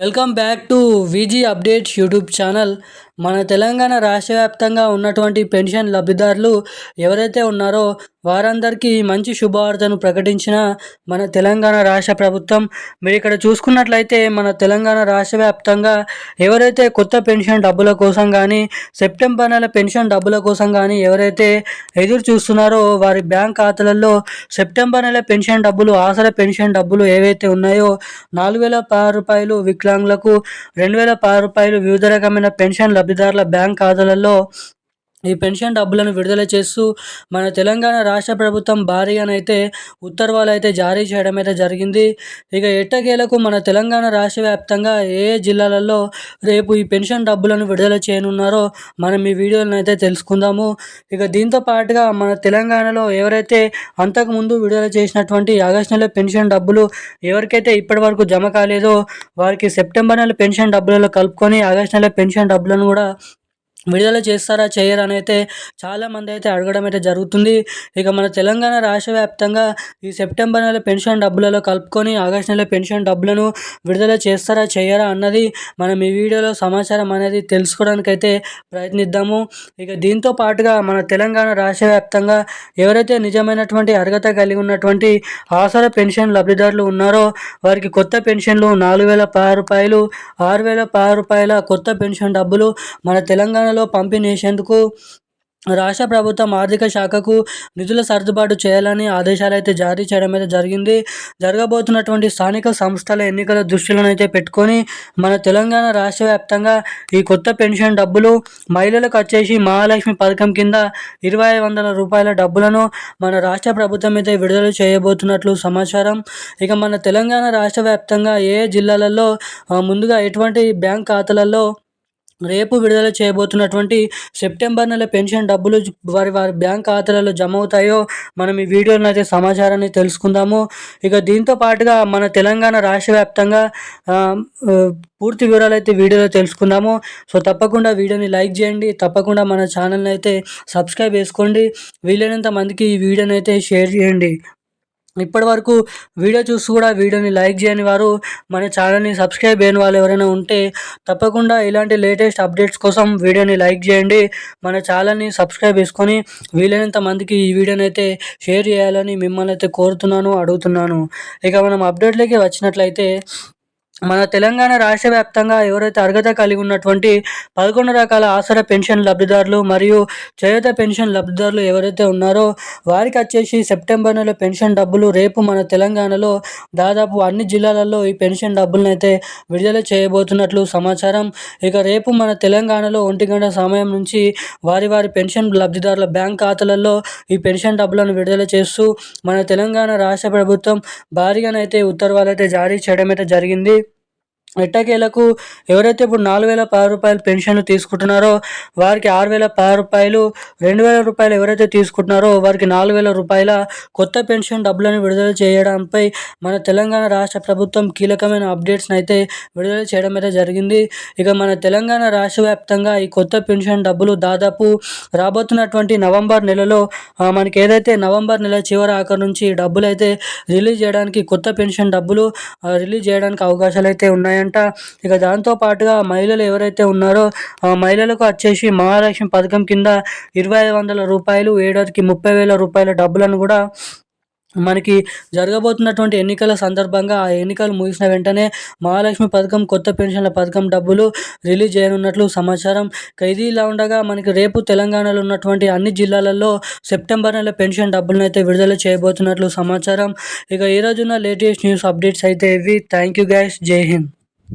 Welcome back to Viji updates YouTube channel. మన తెలంగాణ రాష్ట్ర వ్యాప్తంగా ఉన్నటువంటి పెన్షన్ లబ్ధిదారులు ఎవరైతే ఉన్నారో వారందరికీ మంచి శుభవార్తను ప్రకటించిన మన తెలంగాణ రాష్ట్ర ప్రభుత్వం. మీరు ఇక్కడ చూసుకున్నట్లయితే మన తెలంగాణ రాష్ట్ర వ్యాప్తంగా ఎవరైతే కొత్త పెన్షన్ డబ్బుల కోసం కానీ సెప్టెంబర్ నెల పెన్షన్ డబ్బుల కోసం కానీ ఎవరైతే ఎదురు చూస్తున్నారో వారి బ్యాంక్ ఖాతాలలో సెప్టెంబర్ నెల పెన్షన్ డబ్బులు ఆసర పెన్షన్ డబ్బులు ఏవైతే ఉన్నాయో నాలుగు వేల పది రూపాయలు వికలాంగులకు రెండు వేల పది రూపాయలు వివిధ రకమైన పెన్షన్ లబ్ధిదారుల బ్యాంక్ ఖాతాలలో ఈ పెన్షన్ డబ్బులను విడుదల చేస్తూ మన తెలంగాణ రాష్ట్ర ప్రభుత్వం భారీగానైతే ఉత్తర్వులు అయితే జారీ చేయడం అయితే జరిగింది. ఇక ఎట్టకేలకు మన తెలంగాణ రాష్ట్ర వ్యాప్తంగా ఏ జిల్లాలలో రేపు ఈ పెన్షన్ డబ్బులను విడుదల చేయనున్నారో మనం ఈ వీడియోలను అయితే తెలుసుకుందాము. ఇక దీంతో పాటుగా మన తెలంగాణలో ఎవరైతే అంతకుముందు విడుదల చేసినటువంటి ఆగస్టు నెల పెన్షన్ డబ్బులు ఎవరికైతే ఇప్పటి వరకు జమ కాలేదో వారికి సెప్టెంబర్ నెల పెన్షన్ డబ్బులలో కలుపుకొని ఆగస్టు నెల పెన్షన్ డబ్బులను కూడా విడుదల చేస్తారా చేయరా అని అయితే చాలామంది అయితే అడగడం అయితే జరుగుతుంది. ఇక మన తెలంగాణ రాష్ట్ర వ్యాప్తంగా ఈ సెప్టెంబర్ నెల పెన్షన్ డబ్బులలో కలుపుకొని ఆగస్ట్ నెల పెన్షన్ డబ్బులను విడుదల చేస్తారా చేయరా అన్నది మనం ఈ వీడియోలో సమాచారం అనేది తెలుసుకోవడానికి అయితే ప్రయత్నిద్దాము. ఇక దీంతో పాటుగా మన తెలంగాణ రాష్ట్ర వ్యాప్తంగా ఎవరైతే నిజమైనటువంటి అర్హత కలిగి ఉన్నటువంటి ఆసర పెన్షన్ లబ్ధిదారులు ఉన్నారో వారికి కొత్త పెన్షన్లు నాలుగు వేల పది రూపాయలు ఆరు వేల పది రూపాయల కొత్త పెన్షన్ డబ్బులు మన తెలంగాణ తెలంగాణలో పంపిణీసేందుకు రాష్ట్ర ప్రభుత్వం ఆర్థిక శాఖకు నిధుల సర్దుబాటు చేయాలని ఆదేశాలు అయితే జారీ చేయడం అయితే జరిగింది. జరగబోతున్నటువంటి స్థానిక సంస్థల ఎన్నికల దృష్టిలోనైతే పెట్టుకొని మన తెలంగాణ రాష్ట్ర వ్యాప్తంగా ఈ కొత్త పెన్షన్ డబ్బులు మహిళలకు వచ్చేసి మహాలక్ష్మి పథకం కింద ఇరవై వందల రూపాయల డబ్బులను మన రాష్ట్ర ప్రభుత్వం అయితే విడుదల చేయబోతున్నట్లు సమాచారం. ఇక మన తెలంగాణ రాష్ట్ర వ్యాప్తంగా ఏ జిల్లాలలో ముందుగా ఎటువంటి బ్యాంక్ ఖాతాలలో రేపు విడుదల చేయబోతున్నటువంటి సెప్టెంబర్ నెల పెన్షన్ డబ్బులు వారి వారి బ్యాంక్ ఖాతాలలో జమ అవుతాయో మనం ఈ వీడియోలో అయితే సమాచారాన్ని తెలుసుకుందాము. ఇక దీంతో పాటుగా మన తెలంగాణ రాష్ట్ర వ్యాప్తంగా పూర్తి వివరాలు అయితే వీడియోలో తెలుసుకుందాము. సో తప్పకుండా వీడియోని లైక్ చేయండి. తప్పకుండా మన ఛానల్ని అయితే సబ్స్క్రైబ్ చేసుకోండి. వీలైనంత మందికి ఈ వీడియోని అయితే షేర్ చేయండి. ఇప్పటి వరకు వీడియో చూసి కూడా వీడియోని లైక్ చేయని వారు మన ఛానల్ని సబ్స్క్రైబ్ చేయని వాళ్ళు ఎవరైనా ఉంటే తప్పకుండా ఇలాంటి లేటెస్ట్ అప్డేట్స్ కోసం వీడియోని లైక్ చేయండి. మన ఛానల్ని సబ్స్క్రైబ్ చేసుకొని వీలైనంత మందికి ఈ వీడియోని అయితే షేర్ చేయాలని మిమ్మల్ని అయితే కోరుతున్నాను అడుగుతున్నాను. ఇక మనం అప్డేట్లోకి వచ్చినట్లయితే మన తెలంగాణ రాష్ట్ర వ్యాప్తంగా ఎవరైతే అర్హత కలిగి ఉన్నటువంటి పదకొండు రకాల ఆసర పెన్షన్ లబ్ధిదారులు మరియు చేయుత పెన్షన్ లబ్ధిదారులు ఎవరైతే ఉన్నారో వారికి వచ్చేసి సెప్టెంబర్ నెల పెన్షన్ డబ్బులు రేపు మన తెలంగాణలో దాదాపు అన్ని జిల్లాలలో ఈ పెన్షన్ డబ్బులను అయితే విడుదల చేయబోతున్నట్లు సమాచారం. ఇక రేపు మన తెలంగాణలో ఒంటి గంట సమయం నుంచి వారి వారి పెన్షన్ లబ్ధిదారుల బ్యాంక్ ఖాతాలలో ఈ పెన్షన్ డబ్బులను విడుదల చేస్తూ మన తెలంగాణ రాష్ట్ర ప్రభుత్వం భారీగానైతే ఉత్తర్వులైతే అయితే జారీ చేయడం అయితే జరిగింది. ఎట్టకేలకు ఎవరైతే ఇప్పుడు నాలుగు వేల పది రూపాయలు పెన్షన్లు తీసుకుంటున్నారో వారికి ఆరు వేల పది రూపాయలు రెండు వేల రూపాయలు ఎవరైతే తీసుకుంటున్నారో వారికి నాలుగు వేల రూపాయల కొత్త పెన్షన్ డబ్బులను విడుదల చేయడంపై మన తెలంగాణ రాష్ట్ర ప్రభుత్వం కీలకమైన అప్డేట్స్ని అయితే విడుదల చేయడం అయితే జరిగింది. ఇక మన తెలంగాణ రాష్ట్ర వ్యాప్తంగా ఈ కొత్త పెన్షన్ డబ్బులు దాదాపు రాబోతున్నటువంటి నవంబర్ నెలలో మనకి ఏదైతే నవంబర్ నెల చివరి ఆఖరి నుంచి డబ్బులు అయితే రిలీజ్ చేయడానికి కొత్త పెన్షన్ డబ్బులు రిలీజ్ చేయడానికి అవకాశాలు అయితే ఉన్నాయని ఉన్నాయంట ఇక దాంతో పాటుగా మహిళలు ఎవరైతే ఉన్నారో ఆ మహిళలకు వచ్చేసి మహాలక్ష్మి పథకం కింద ఇరవై ఐదు వందల రూపాయలు ఏడాదికి ముప్పై వేల రూపాయల డబ్బులను కూడా మనకి జరగబోతున్నటువంటి ఎన్నికల సందర్భంగా ఆ ఎన్నికలు ముగిసిన వెంటనే మహాలక్ష్మి పథకం కొత్త పెన్షన్ల పథకం డబ్బులు రిలీజ్ చేయనున్నట్లు సమాచారం. ఇది ఇలా ఉండగా మనకి రేపు తెలంగాణలో ఉన్నటువంటి అన్ని జిల్లాలలో సెప్టెంబర్ నెల పెన్షన్ డబ్బులను అయితే విడుదల చేయబోతున్నట్లు సమాచారం. ఇక ఈ రోజున లేటెస్ట్ న్యూస్ అప్డేట్స్ అయితే ఇవి. థ్యాంక్ యూ గైస్ జై హింద్.